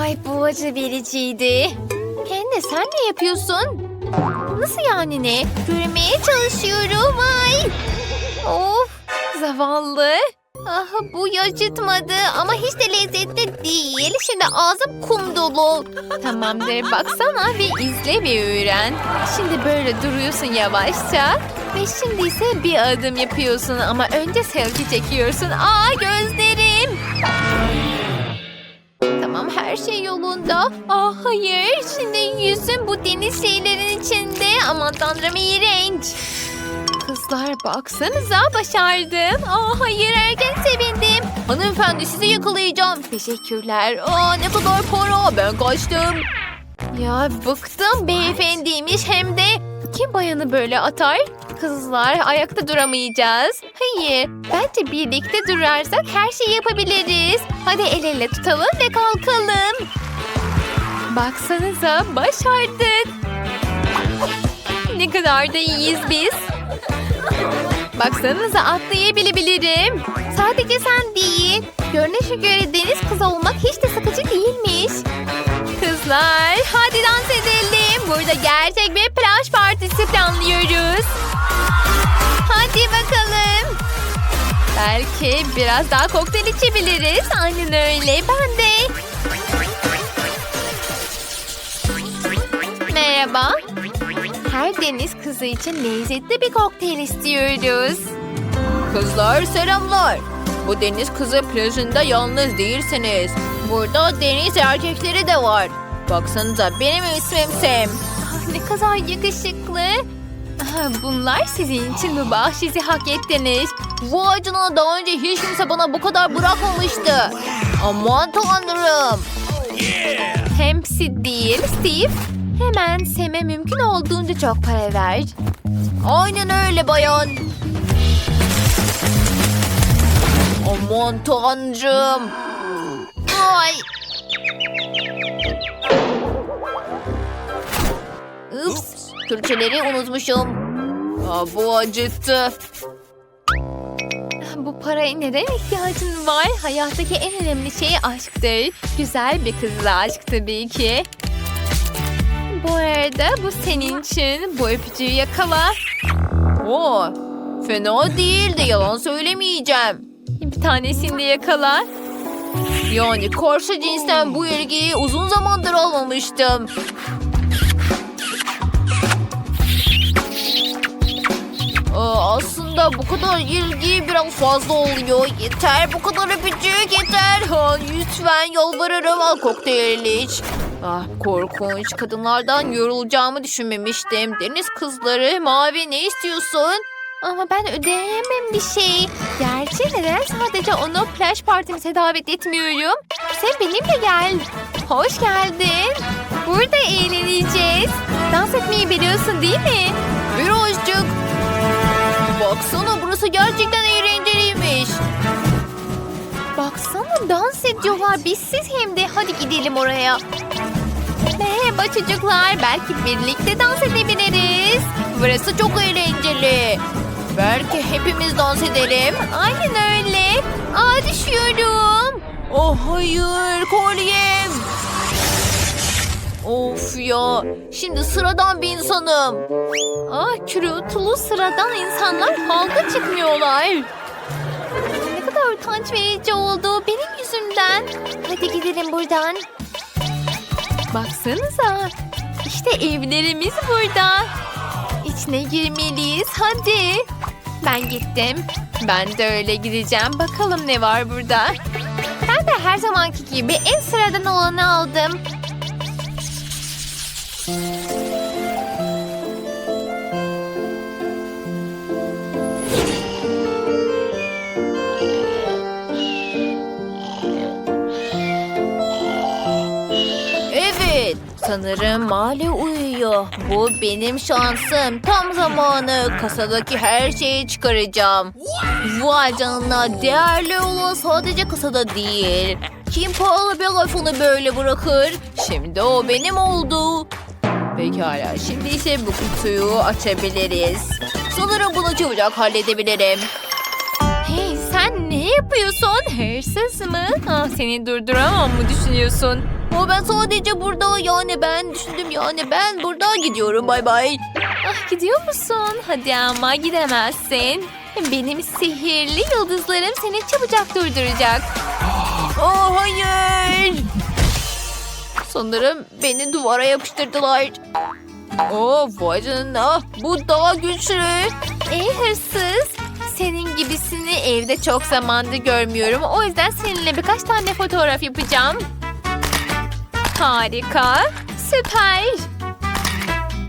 Ay bu acı vericiydi. Pende sen ne yapıyorsun? Nasıl yani ne? Görmeye çalışıyorum ay. Of zavallı. Ah bu acıtmadı ama hiç de lezzetli değil. Şimdi ağzım kum dolu. Tamamdır baksana ve izle ve öğren. Şimdi böyle duruyorsun yavaşça. Ve şimdi ise bir adım yapıyorsun ama önce selfie çekiyorsun. Aa gözlerim. Her şey yolunda. Ah hayır şimdi yüzüm bu deniz şeylerin içinde. Aman tanrım iğrenç. Kızlar baksanıza başardım. Aa hayır erken sevindim. Hanımefendi sizi yakalayacağım. Teşekkürler. Aa ne kadar para ben kaçtım. Ya bıktım beyefendiymiş hem de. Kim bayanı böyle atar? Kızlar ayakta duramayacağız. Hayır bence birlikte durarsak her şeyi yapabiliriz. Hadi el ele tutalım ve kalkalım. Baksanıza başardık. Ne kadar da iyiyiz biz. Baksanıza atlayabilebilirim. Sadece sen değil. Görünüşe göre deniz kızı olmak hiç de sıkıcı değilmiş. Kızlar hadi dans edelim. Burada gerçek bir plaj partisi planlıyoruz. Hadi bakalım. Belki biraz daha kokteyl içebiliriz. Aynen öyle. Ben de. Merhaba. Her deniz kızı için lezzetli bir kokteyl istiyoruz. Kızlar selamlar. Bu deniz kızı plajında yalnız değilsiniz. Burada deniz erkekleri de var. Baksanıza benim ismim Sam. Ah, ne kadar yakışıklı. Bunlar sizin için bu bahşişi hak ettiniz. Vay canına daha önce hiç kimse bana bu kadar bırakmamıştı. Aman tanrım. Hepsi değil Steve. Hemen Sem'e mümkün olduğunca çok para ver. Aynen öyle bayan. Aman tanrım. Ay. Ups, Türkçeleri unutmuşum. Aa, bu acıttı. Bu paraya neden ihtiyacın var? Hayattaki en önemli şey aşktır. Güzel bir kızla aşk tabii ki. Bu arada bu senin için. Bu öpücüğü yakala. Oo, fena değildi yalan söylemeyeceğim. Bir tanesini de yakala. Yani karşı cinsten bu ilgiyi uzun zamandır almamıştım. Aa, aslında bu kadar ilgi biraz fazla oluyor. Yeter bu kadar öpücük yeter. Ha, lütfen yalvarırım al kokteylini iç. Ah korkunç. Kadınlardan yorulacağımı düşünmemiştim. Deniz kızları mavi ne istiyorsun? Ama ben ödeyemem bir şey. Gerçi neden sadece onu plaj partimize davet etmiyorum? Sen benimle gel. Hoş geldin. Burada eğleneceğiz. Dans etmeyi biliyorsun değil mi? Birazcık. Baksana burası gerçekten eğlenceliymiş. Baksana dans ediyorlar bizsiz hem de. Hadi gidelim oraya. Merhaba çocuklar. Belki birlikte dans edebiliriz. Burası çok eğlenceli. Belki hepimiz dans edelim. Aynen öyle. Aa düşüyorum. Oh hayır kolyem. Of ya. Şimdi sıradan bir insanım. Ah kürültülü sıradan insanlar halka çıkmıyorlar. Ne kadar utanç verici oldu benim yüzümden. Hadi gidelim buradan. Baksanıza. İşte evlerimiz burada. İçine girmeliyiz. Hadi. Ben gittim. Ben de öyle gideceğim. Bakalım ne var burada. Ben de her zamanki gibi en sıradan olanı aldım. Sanırım Mali uyuyor. Bu benim şansım. Tam zamanı. Kasadaki her şeyi çıkaracağım. Vay canına değerli olan sadece kasada değil. Kim pahalı bir iPhone'u böyle bırakır? Şimdi o benim oldu. Pekala, şimdi ise bu kutuyu açabiliriz. Sanırım bunu çabucak halledebilirim. Hey sen neye yapıyorsun? Hırsız mı? Ah, seni durduramam mı düşünüyorsun? Ama ben sadece burada yani ben düşündüm yani ben burada gidiyorum bay bay. Ah gidiyor musun? Hadi ama gidemezsin. Benim sihirli yıldızlarım seni çabucak durduracak. Oh hayır. Sanırım beni duvara yapıştırdılar. Oh vay canına bu daha güçlü. Ey hırsız! Senin gibisini evde çok zamandır görmüyorum. O yüzden seninle birkaç tane fotoğraf yapacağım. Harika. Süper.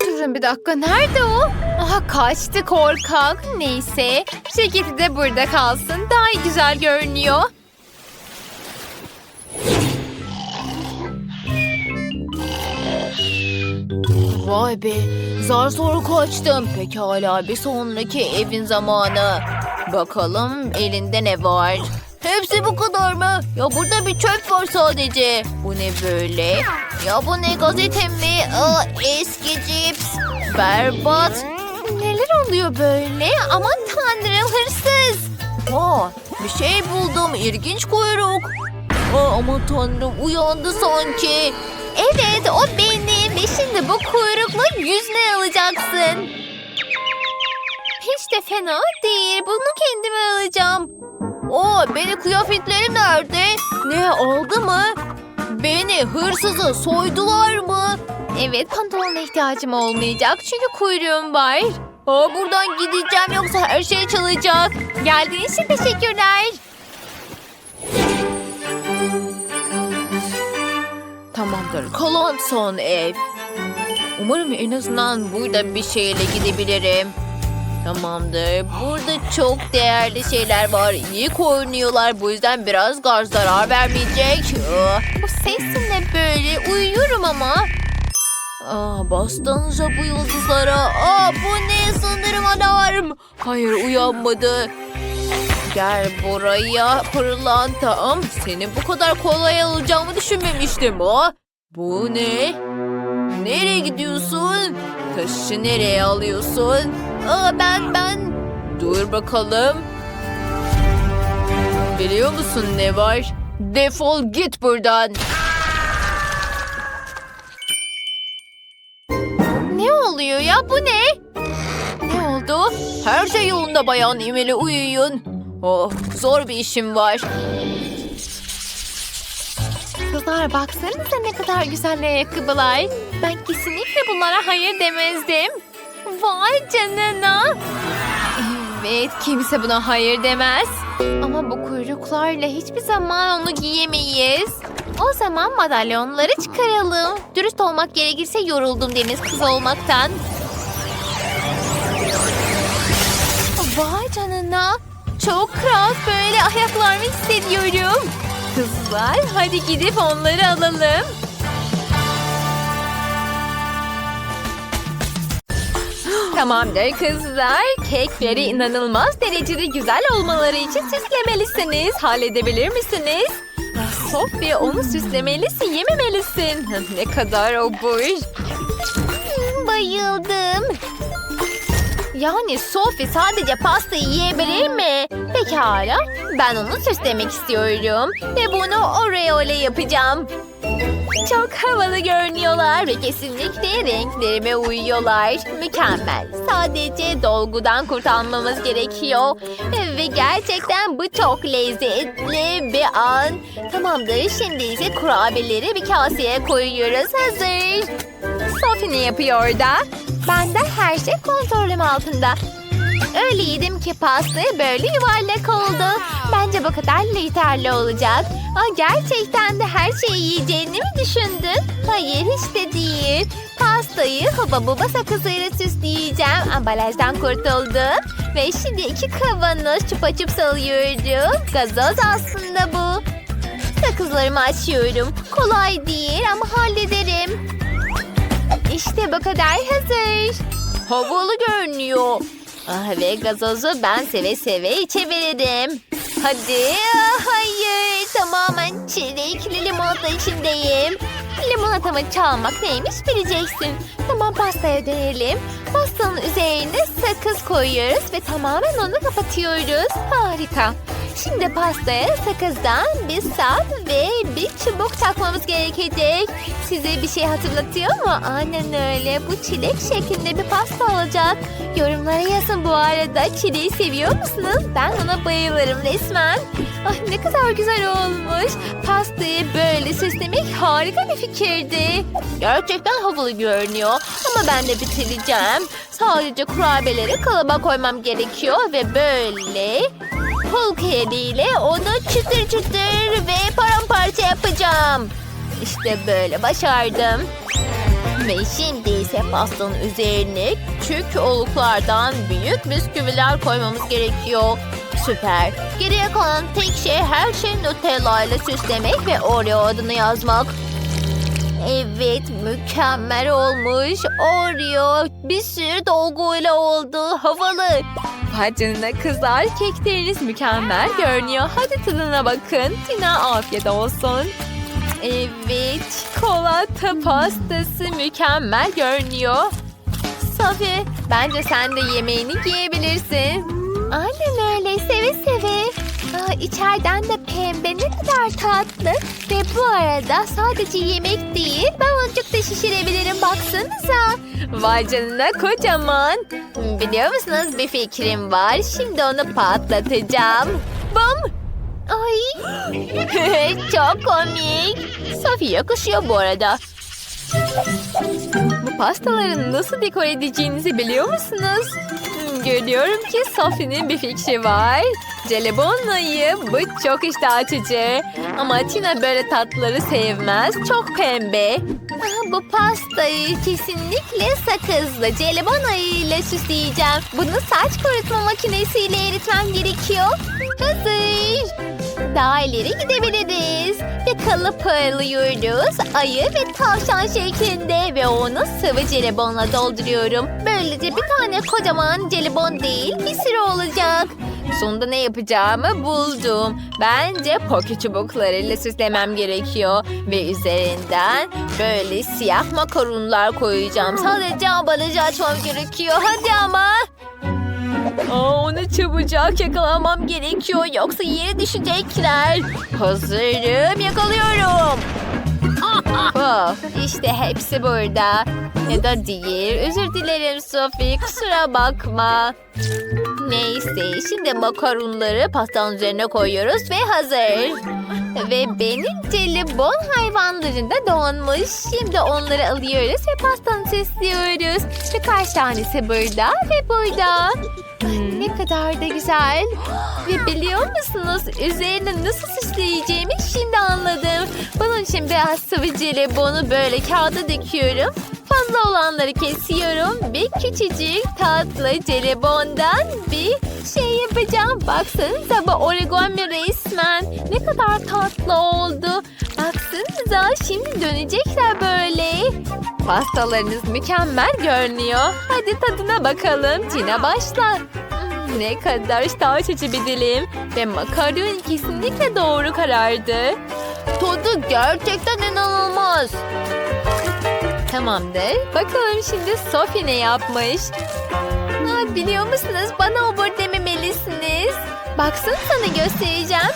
Durun bir dakika. Nerede o? Aha kaçtı korkak. Neyse. Ceketi de burada kalsın. Daha güzel görünüyor. Vay be zar zor kaçtım. Pekala bir sonraki evin zamanı. Bakalım elinde ne var? Hepsi bu kadar mı? Ya burada bir çöp var sadece. Bu ne böyle? Ya bu ne gazete mi? Aa, eski cips. Berbat. Neler oluyor böyle? Aman tanrım hırsız. Ha, bir şey buldum. İlginç kuyruk. Aa, aman tanrım uyandı sanki. Evet o benim ve şimdi bu kuyrukla yüzme alacaksın. Hiç de fena değil. Bunu kendime alacağım. Aa, beni kıyafetlerim nerede? Ne oldu mu? Beni hırsızı soydular mı? Evet pantolona ihtiyacım olmayacak çünkü kuyruğum var. Aa, buradan gideceğim yoksa her şey çalacak. Geldiğin için teşekkürler. Tamamdır. Kalan son ev. Umarım en azından burada bir şeyle gidebilirim. Tamamdır. Burada çok değerli şeyler var. İyi korunuyorlar. Bu yüzden biraz gaz zarar vermeyecek. Ah, Bu sesin ne böyle? Uyuyorum ama. Aa, bassanıza bu yıldızlara. Aa, bu ne sanırım alarm. Hayır uyanmadı. Gel buraya pırlantam. Seni bu kadar kolay alacağımı düşünmemiştim. Aa, bu ne? Nereye gidiyorsun? Taşı nereye alıyorsun? Aa, ben ben. Dur bakalım. Biliyor musun ne var? Defol git buradan. Ne oluyor ya? Bu ne? Ne oldu? Her şey yolunda bayan İmeli uyuyun. Oh zor bir işim var. Kızlar baksanıza ne kadar güzel ayakkabılar. Ben kesinlikle bunlara hayır demezdim. Vay canına. Evet kimse buna hayır demez. Ama bu kuyruklarla hiçbir zaman onu giyemeyiz. O zaman madalyonları çıkaralım. Dürüst olmak gerekirse yoruldum deniz kızı olmaktan. Vay canına. Çok rahat böyle ayaklarımı hissediyorum. Kızlar hadi gidip onları alalım. Tamamdır kızlar. Kekleri inanılmaz derecede güzel olmaları için süslemelisiniz. Halledebilir misiniz? Sophie onu süslemelisin, yememelisin. Ne kadar obur. Bayıldım. Yani Sophie sadece pastayı yiyebilir mi? Pekala. Ben onu süslemek istiyorum. Ve bunu Oreo ile yapacağım. Çok havalı görünüyorlar ve kesinlikle renklerime uyuyorlar. Mükemmel. Sadece dolgudan kurtulmamız gerekiyor. Ve gerçekten bu çok lezzetli bir an. Tamamdır. Şimdi ise kurabiyeleri bir kaseye koyuyoruz. Hazır. Sophie ne yapıyor da? Bende her şey kontrolüm altında. Öyle yedim ki pasta böyle yuvarlak oldu. Bence bu kadarla yeterli olacak. Aa, gerçekten de her şeyi yiyeceğini mi düşündün? Hayır hiç de değil. Pastayı huba buba sakızıyla süsleyeceğim. Ambalajdan kurtuldum. Ve şimdi iki kavanoz çupa çup alıyorum. Gazoz aslında bu. Sakızlarımı açıyorum. Kolay değil ama hallederim. İşte bu kadar hazır. Havalı görünüyor. Ah, ve gazozu ben seve seve içebilirim. Hadi. Ah, hayır. Tamamen çilekli limonata içindeyim. Limonatamı çalmak neymiş bileceksin. Tamam pastaya dönelim. Pastanın üzerine sakız koyuyoruz ve tamamen onu kapatıyoruz. Harika. Şimdi pastaya sakızdan bir sap ve bir çubuk takmamız gerekecek. Size bir şey hatırlatıyor mu? Aynen öyle. Bu çilek şeklinde bir pasta olacak. Yorumlara yazın bu arada. Çileği seviyor musunuz? Ben ona bayılırım resmen. Ay ne kadar güzel olmuş. Pastayı böyle süslemek harika bir fikirdi. Gerçekten havalı görünüyor. Ama ben de bitireceğim. Sadece kurabiyeleri kalıba koymam gerekiyor ve böyle Hulk eliyle onu çıtır çıtır ve paramparça yapacağım. İşte böyle başardım. Ve şimdi ise pastanın üzerine küçük oluklardan büyük bisküviler koymamız gerekiyor. Süper. Geriye kalan tek şey her şeyi Nutella ile süslemek ve Oreo adını yazmak. Evet mükemmel olmuş. Oreo bir sürü dolguyla oldu. Havalı. Vay canına kızlar kekleriniz mükemmel görünüyor. Hadi tadına bakın. Tina afiyet olsun. Evet çikolata pastası mükemmel görünüyor. Sophie bence sen de yemeğini yiyebilirsin. Aynen öyle seve seve. Aa, içeriden de pembe ne kadar tatlı. Ve bu arada sadece yemek değil baloncuk da şişirebilirim baksanıza. Vay canına kocaman. Biliyor musunuz bir fikrim var. Şimdi onu patlatacağım. Bum. Ay. Çok komik. Sophie yakışıyor bu arada. Bu pastaları nasıl dekor edeceğinizi biliyor musunuz? Görüyorum ki Sophie'nin bir fikri var. Jelibonlayı bu çok iştah açıcı. Ama Tina böyle tatlıları sevmez. Çok pembe. Bu pastayı kesinlikle sakızla jelibon ayıyla süsleyeceğim. Bunu saç kurutma makinesiyle eritmem gerekiyor. Hazır. Daha ileri gidebiliriz. Bir kalıp alıyoruz. Ayı ve tavşan şeklinde ve onu sıvı jelibonla dolduruyorum. Böylece bir tane kocaman jelibon değil bir sürü olacak. Sonunda ne yapacağımı buldum. Bence poke çubuklarıyla süslemem gerekiyor. Ve üzerinden böyle siyah makaronlar koyacağım. Sadece ambalajı açmam gerekiyor. Hadi ama. Aa, onu çabucak yakalamam gerekiyor yoksa yere düşecekler. Hazırım yakalıyorum. Oh, işte hepsi burada. Ya da değil. Özür dilerim Sophie kusura bakma. Neyse şimdi makaronları pastanın üzerine koyuyoruz ve hazır. Ve benim jelibon hayvanlarında donmuş. Şimdi onları alıyoruz ve pastanı süslüyoruz. Birkaç tanesi burada ve burada. Ne kadar da güzel. Ve biliyor musunuz üzerine nasıl süsleyeceğimi şimdi anladım. Bunun için biraz sıvı jelibonu böyle kağıda döküyorum. Fazla olanları kesiyorum. Bir küçücük tatlı jelibondan bir şey yapacağım. Baksanıza bu origami resmen. Ne kadar tatlı oldu. Baksanıza şimdi dönecekler böyle. Pastalarınız mükemmel görünüyor. Hadi tadına bakalım. Tina başla. Hmm, Ne kadar iştah açıcı bir dilim. Ve makaron kesinlikle doğru karardı. Tadı gerçekten inanılmaz. Tamamdır. Bakalım şimdi Sophie ne yapmış? Aa, biliyor musunuz bana obur dememelisiniz. Baksın sana göstereceğim.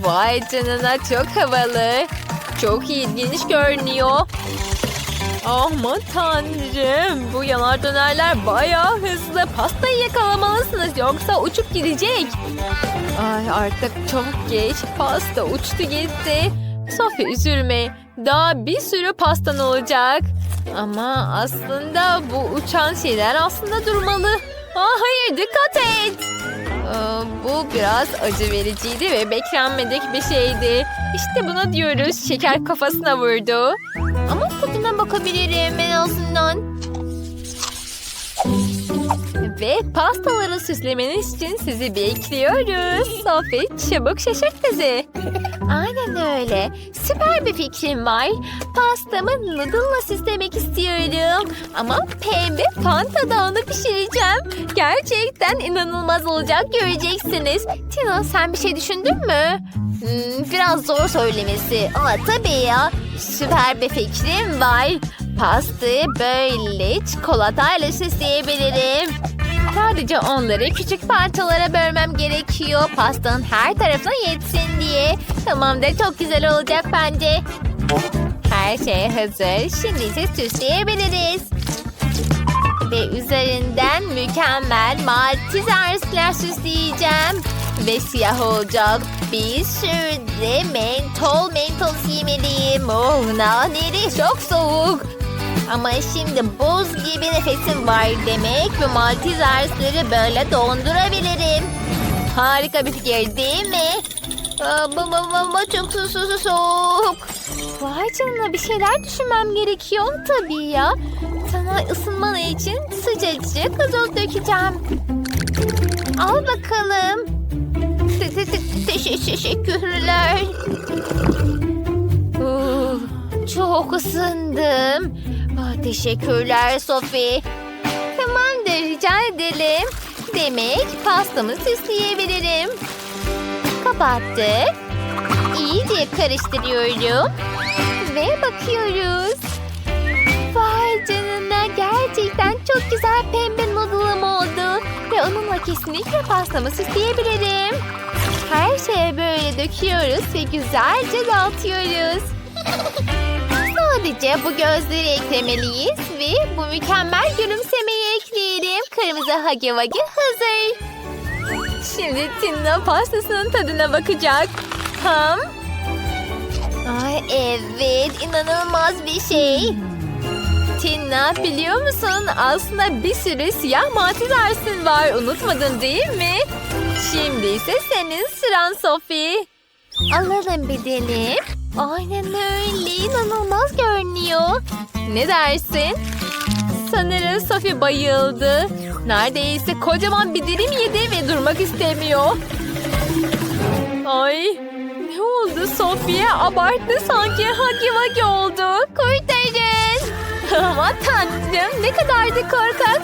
Vay canına çok havalı. Çok ilginç görünüyor. Aman tanrım. Bu yanar dönerler bayağı hızlı. Pastayı yakalamalısınız yoksa uçup gidecek. Ay artık çok geç. Pasta uçtu gitti. Sophie üzülme. Daha bir sürü pastan olacak. Ama aslında bu uçan şeyler aslında durmalı. Aa, hayır dikkat et. Aa, bu biraz acı vericiydi ve beklenmedik bir şeydi. İşte buna diyoruz şeker kafasına vurdu. Ama tadına bakabilirim en azından. Ve pastaları süslemeniz için sizi bekliyoruz. Sophie çabuk şaşırt bizi. Aynen öyle. Süper bir fikrim var. Pastamı noodle'la süslemek istiyorum. Ama pembe fantada onu pişireceğim. Gerçekten inanılmaz olacak göreceksiniz. Tina sen bir şey düşündün mü? Hmm, biraz zor söylemesi. Ama tabii ya. Süper bir fikrim var. Pastayı böyle çikolatayla süsleyebilirim. Sadece onları küçük parçalara bölmem gerekiyor. Pastanın her tarafına yetsin diye. Tamamdır çok güzel olacak bence. Her şey hazır. Şimdi ise süsleyebiliriz. Ve üzerinden mükemmel Malteser süsleyeceğim. Ve siyah olacak. Bir sürü de mentol mentol yemeliyim. Oh naneli çok soğuk. Ama şimdi buz gibi nefesim var demek ve Maltesers'leri böyle dondurabilirim. Harika bir fikir değil mi? Ama, ama çok su, su, su, soğuk. Vay canına bir şeyler düşünmem gerekiyor tabii ya. Sana ısınman için sıcacık gazoz dökeceğim. Al bakalım. Te- te- te- teşe- Teşekkürler. Çok ısındım. Teşekkürler Sophie. Tamamdır rica edelim. Demek pastamı süsleyebilirim. Kapattık. İyice karıştırıyorum. Ve bakıyoruz. Vay canına gerçekten çok güzel pembe noodle'ım oldu. Ve onunla kesinlikle pastamı süsleyebilirim. Her şeye böyle döküyoruz ve güzelce dağıtıyoruz. Sadece bu gözleri eklemeliyiz ve bu mükemmel gülümsemeyi ekleyelim. Kırmızı hagi vagi hazır. Şimdi Tina pastasının tadına bakacak. Ham? Ay evet inanılmaz bir şey. Tina biliyor musun aslında bir sürü siyah matizersin var unutmadın değil mi? Şimdi ise senin sıran Sophie. Alalım bir dilim. Aynen öyle inanılmaz görünüyor. Ne dersin? Sanırım Sophie bayıldı. Neredeyse kocaman bir dilim yedi ve durmak istemiyor. Ay ne oldu Sophie? Abarttı sanki hagi vagi oldu. Kurtarın. Aman tanrım ne kadar da korkak.